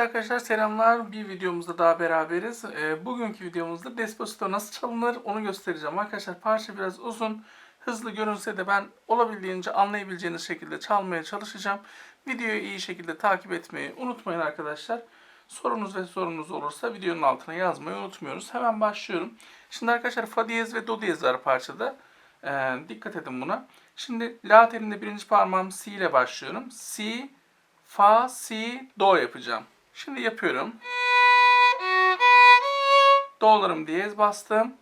arkadaşlar selamlar. Bir videomuzda daha beraberiz. Ee, bugünkü videomuzda Despacito nasıl çalınır onu göstereceğim. Arkadaşlar parça biraz uzun. Hızlı görünse de ben olabildiğince anlayabileceğiniz şekilde çalmaya çalışacağım. Videoyu iyi şekilde takip etmeyi unutmayın arkadaşlar. Sorunuz ve sorunuz olursa videonun altına yazmayı unutmuyoruz. Hemen başlıyorum. Şimdi arkadaşlar fa diyez ve do diyez var parçada. Ee, dikkat edin buna. Şimdi la telinde birinci parmağım si ile başlıyorum. Si, fa, si, do yapacağım. Şimdi yapıyorum. Do'larım diyez bastım.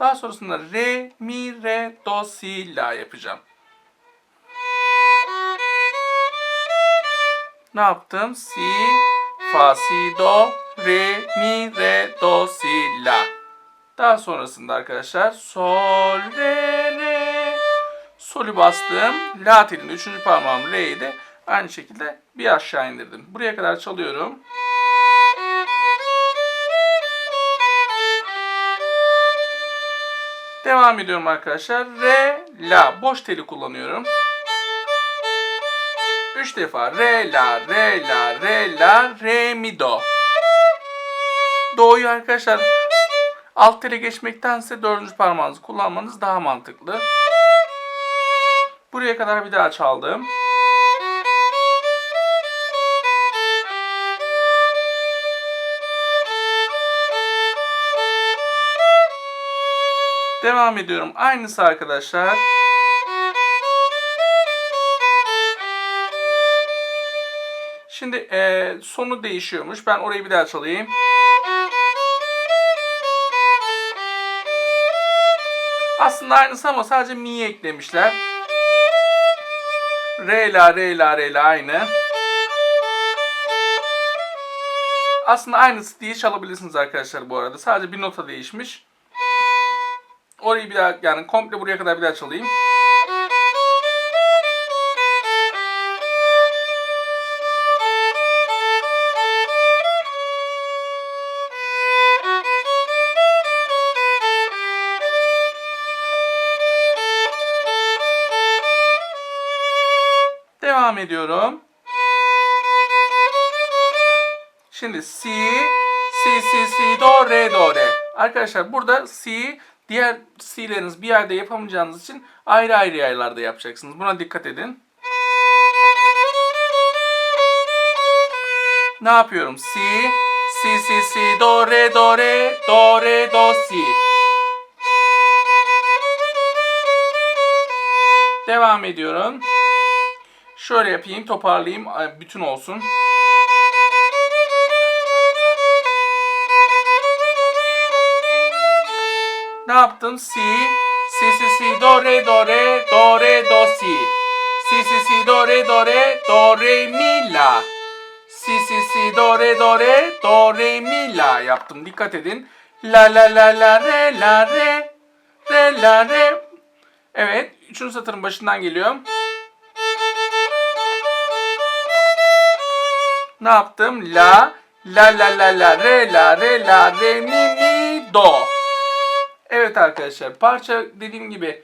Daha sonrasında re, mi, re, do, si, la yapacağım. Ne yaptım? Si, fa, si, do, re, mi, re, do, si, la. Daha sonrasında arkadaşlar sol, re, re. Sol'ü bastım. La telinde üçüncü parmağım re'yi de aynı şekilde bir aşağı indirdim. Buraya kadar çalıyorum. Devam ediyorum arkadaşlar. Re, la. Boş teli kullanıyorum. Üç defa. Re, la, re, la, re, la, re, mi, do. Do'yu arkadaşlar alt tele geçmektense dördüncü parmağınızı kullanmanız daha mantıklı. Buraya kadar bir daha çaldım. Devam ediyorum. Aynısı arkadaşlar. Şimdi eee, sonu değişiyormuş. Ben orayı bir daha çalayım. Aslında aynısı ama sadece mi'yi eklemişler. Re la re la re la aynı. Aslında aynısı diye çalabilirsiniz arkadaşlar bu arada. Sadece bir nota değişmiş. Orayı bir daha yani komple buraya kadar bir daha çalayım. Devam ediyorum. Şimdi si, si, si, si, do, re, do, re. Arkadaşlar burada si, diğer si'leriniz bir yerde yapamayacağınız için ayrı ayrı yerlerde yapacaksınız. Buna dikkat edin. Ne yapıyorum? Si, si, si, si, do, re, do, re, do, re, do, si. Devam ediyorum. Şöyle yapayım, toparlayayım, bütün olsun. Yaptım? Si, si, si, si, do, re, do, re, do, re, do, si. Si, si, si, do, re, do, re, do, re, mi, la. Si, si, si, do, re, do, re, do, re, mi, la yaptım. Dikkat edin. La, la, la, la, re, la, re. Re, la, re. Evet, üçüncü satırın başından geliyorum. Ne yaptım? La, la, la, la, la, re, la, re, la, re, mi, mi, do. Evet arkadaşlar parça dediğim gibi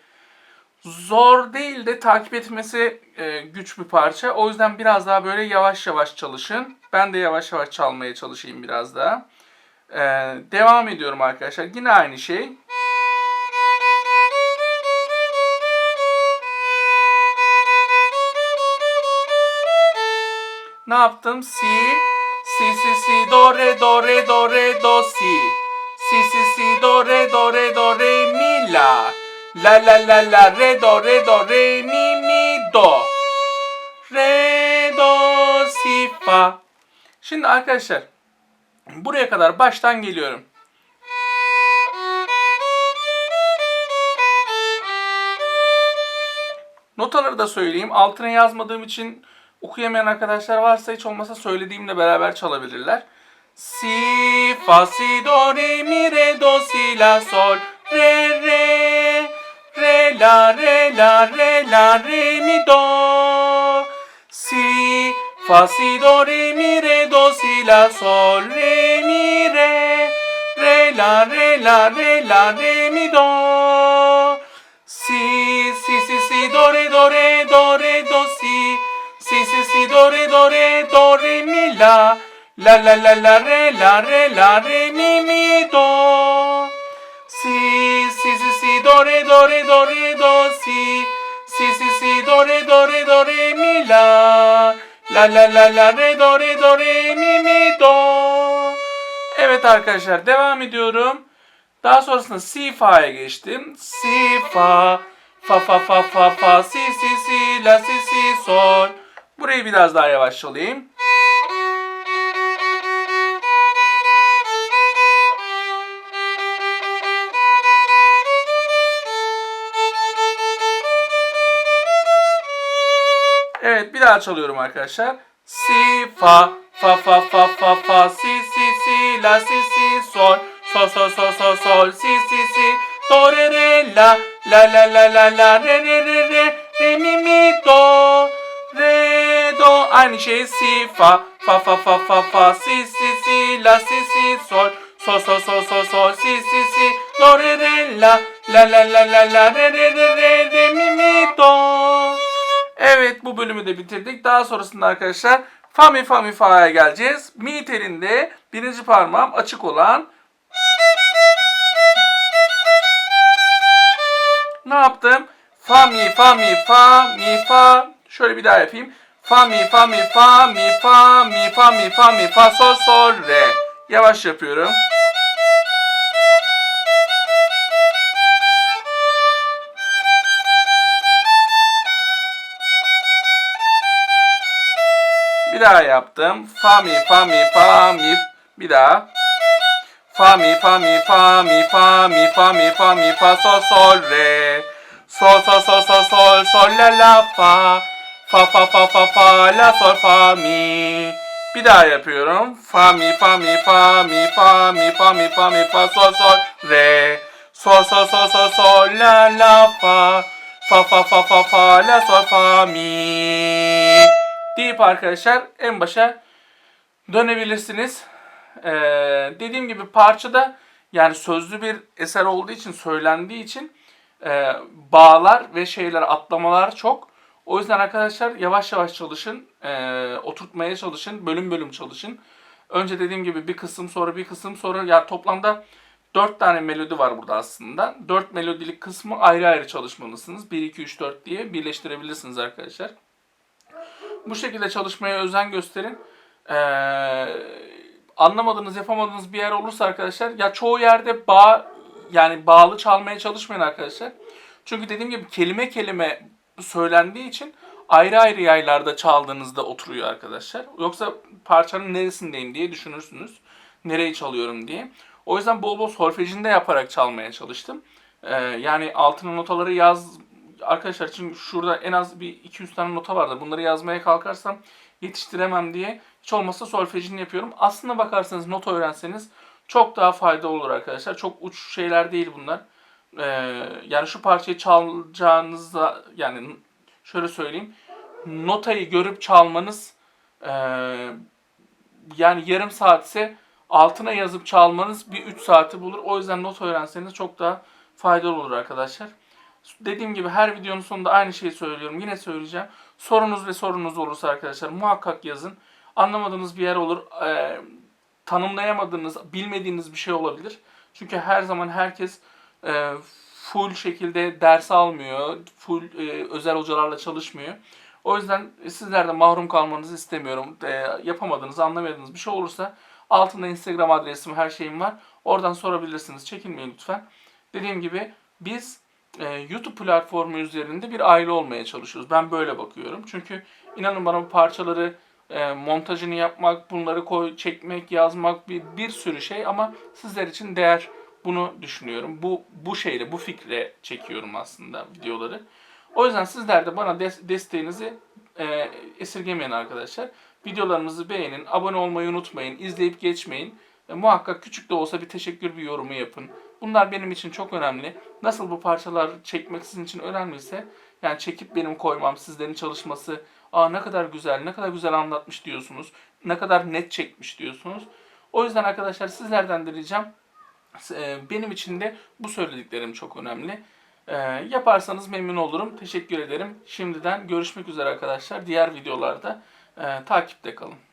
zor değil de takip etmesi e, güç bir parça. O yüzden biraz daha böyle yavaş yavaş çalışın. Ben de yavaş yavaş çalmaya çalışayım biraz daha. E, devam ediyorum arkadaşlar. Yine aynı şey. Ne yaptım? Si, si, si, si, do, re, do, re, do, re, do, si. Si, si, si, do, re, do, re, do, re, mi, la. La, la, la, la, re, do, re, do, re, mi, mi, do. Re, do, si, fa. Şimdi arkadaşlar buraya kadar baştan geliyorum. Notaları da söyleyeyim. Altına yazmadığım için okuyamayan arkadaşlar varsa hiç olmasa söylediğimle beraber çalabilirler. Si, fa, si, do, re, mi, re, do, si, la, sol, re, re, re, la, re, la, re, la, re, mi, do. Si, fa, si, do, re, mi, re, do, si, la, sol, re, mi, re, re, la, re, la, re, la, re, mi, do. Si, si, si, si, do, re, do, re, do, re, do, si. Si, si si do re do re do re mi la la la la la re la re la re mi mi do si si si si do re do re do re do si si si si do re do re do re mi la la la la la re do re do re mi mi do Evet arkadaşlar devam ediyorum. Daha sonrasında si fa'ya geçtim. Si fa fa fa fa fa fa si si si la si si sol. Burayı biraz daha yavaş çalayım. Evet bir daha çalıyorum arkadaşlar. Si fa fa fa fa fa fa si si si la si si sol sol sol sol sol sol si si si do re re la la la la la la re re re re re mi mi do re do aynı şey si fa fa fa fa fa fa si si si la si si sol sol sol sol sol sol si si si do re re la la la la la la re re re re re mi mi do Evet bu bölümü de bitirdik. Daha sonrasında arkadaşlar fa mi fa mi fa'ya geleceğiz. Mi telinde birinci parmağım açık olan ne yaptım? Fa mi fa mi fa mi fa şöyle bir daha yapayım. Fa mi fa mi fa mi fa mi fa mi fa mi fa sol sol re. Yavaş yapıyorum. Daha yaptım. Fa mi fa mi fa mi bir daha. Fa mi fa mi fa mi fa mi fa mi fa mi fa sol sol re. Sol sol sol sol sol sol la la fa. Fa fa fa fa fa la sol fa mi. Bir daha yapıyorum. Fa mi fa mi fa mi fa mi fa mi fa mi fa sol sol re. Sol sol sol sol sol la la fa. Fa fa fa fa fa la sol fa mi deyip arkadaşlar en başa dönebilirsiniz. Ee, dediğim gibi parçada yani sözlü bir eser olduğu için söylendiği için e, bağlar ve şeyler atlamalar çok. O yüzden arkadaşlar yavaş yavaş çalışın, e, oturtmaya çalışın, bölüm bölüm çalışın. Önce dediğim gibi bir kısım sonra bir kısım sonra ya toplamda 4 tane melodi var burada aslında. 4 melodilik kısmı ayrı ayrı çalışmalısınız. 1 2 3 4 diye birleştirebilirsiniz arkadaşlar. Bu şekilde çalışmaya özen gösterin. Ee, anlamadığınız, yapamadığınız bir yer olursa arkadaşlar ya çoğu yerde bağ yani bağlı çalmaya çalışmayın arkadaşlar. Çünkü dediğim gibi kelime kelime söylendiği için ayrı ayrı yaylarda çaldığınızda oturuyor arkadaşlar. Yoksa parçanın neresindeyim diye düşünürsünüz. Nereyi çalıyorum diye. O yüzden bol bol solfejinde yaparak çalmaya çalıştım. Ee, yani altına notaları yaz arkadaşlar için şurada en az bir 200 tane nota vardı. Bunları yazmaya kalkarsam yetiştiremem diye hiç olmazsa solfejini yapıyorum. Aslına bakarsanız nota öğrenseniz çok daha fayda olur arkadaşlar. Çok uç şeyler değil bunlar. Ee, yani şu parçayı çalacağınızda yani şöyle söyleyeyim. Notayı görüp çalmanız e, yani yarım saatse altına yazıp çalmanız bir 3 saati bulur. O yüzden not öğrenseniz çok daha faydalı olur arkadaşlar. Dediğim gibi her videonun sonunda aynı şeyi söylüyorum. Yine söyleyeceğim. Sorunuz ve sorunuz olursa arkadaşlar muhakkak yazın. Anlamadığınız bir yer olur. E, tanımlayamadığınız, bilmediğiniz bir şey olabilir. Çünkü her zaman herkes e, full şekilde ders almıyor. Full e, özel hocalarla çalışmıyor. O yüzden sizler de mahrum kalmanızı istemiyorum. E, yapamadığınız, anlamadığınız bir şey olursa altında Instagram adresim, her şeyim var. Oradan sorabilirsiniz. Çekinmeyin lütfen. Dediğim gibi biz e, YouTube platformu üzerinde bir aile olmaya çalışıyoruz. Ben böyle bakıyorum. Çünkü inanın bana bu parçaları e, montajını yapmak, bunları koy, çekmek, yazmak bir, bir sürü şey ama sizler için değer bunu düşünüyorum. Bu bu şeyle, bu fikre çekiyorum aslında videoları. O yüzden sizler de bana des- desteğinizi e, esirgemeyin arkadaşlar. Videolarımızı beğenin, abone olmayı unutmayın, izleyip geçmeyin. E, muhakkak küçük de olsa bir teşekkür bir yorumu yapın. Bunlar benim için çok önemli. Nasıl bu parçalar çekmek sizin için önemliyse yani çekip benim koymam, sizlerin çalışması, aa ne kadar güzel, ne kadar güzel anlatmış diyorsunuz. Ne kadar net çekmiş diyorsunuz. O yüzden arkadaşlar sizlerden de ricam e, benim için de bu söylediklerim çok önemli. Ee, yaparsanız memnun olurum. Teşekkür ederim. Şimdiden görüşmek üzere arkadaşlar. Diğer videolarda e, takipte kalın.